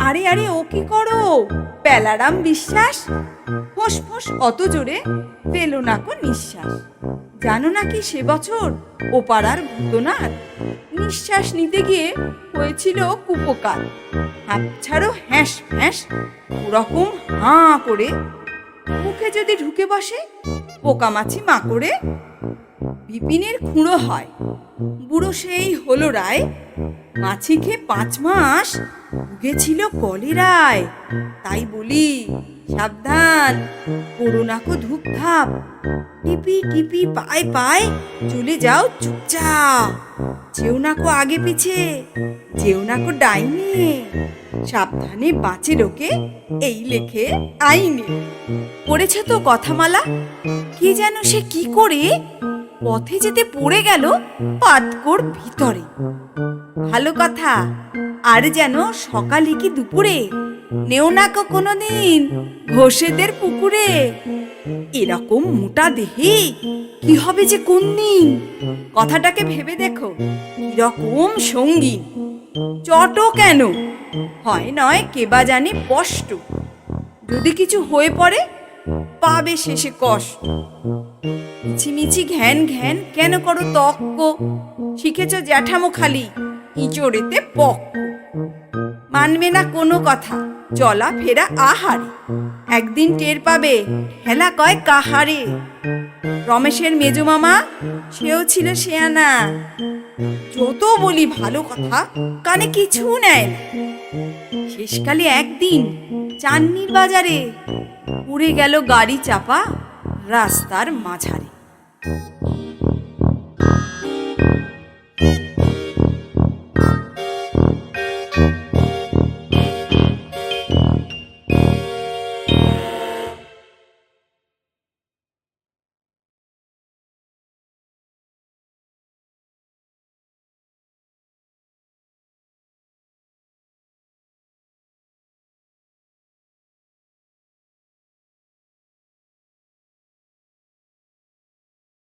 আরে আরে, ও কি করো? পেলারাম বিশ্বাস? ফোঁস ফোঁস, অত জোরে পেল না কো নিঃশ্বাস। জানো নাকি সে বছর ও পাড়ার ভূতনাথ নিঃশ্বাস নিতে গিয়ে হয়েছিল কুপকার। হাত ছাড়ো, হ্যাঁস হ্যাঁস, ওরকম হাঁ করে। মুখে যদি ঢুকে বসে পোকামাছি মাকড়ে বিপিনের খুঁড়ো হয়। বুড়ো সেই হলো রায়। মাছি খেয়ে পাঁচ মাস ভুগেছিল কলেরায়। তাই বলি সাবধান। করোনা কো ধূপ ধাপ টিপি টিপি, পায় পায়, চলে যাও চুপচাপ। যেও না কো আগে পিছে যেও না কো ডাইনে সাবধানে বাঁচে লোকে এই লেখে আইনে। পড়েছে তো কথামালা, কি যেন সে কি করে পথে যেতে পড়ে গেল পাতকোর ভিতরে। ভালো কথা, আর যেন সকালে কি দুপুরে নেও না কোনোদিন। ঘোষেদের পুকুরে। এরকম মোটা দেহে কি হবে যে কোন দিন কথাটাকে ভেবে দেখো, কীরকম সঙ্গী চট কেন? হয় নয় কেবা জানে কষ্ট যদি কিছু হয়ে পড়ে, পাবে শেষে কষ্ট। মিছিমিছি ঘ্যান ঘ্যান কেন করো তক্ক শিখেছ জ্যাঠামো খালি, ইঁচড়েতে পক। মানবে না কোনো কথা। চলা ফেরা আহারে। একদিন টের পাবে, হেলা কয় কাহারে। রমেশের মেজো মামা, সেও ছিল শেয়ানা। যত বলি ভালো কথা, কানে কিছু নেয় শেষকালে একদিন চান্নির বাজারে, উড়ে গেল গাড়ি চাপা রাস্তার মাঝারে।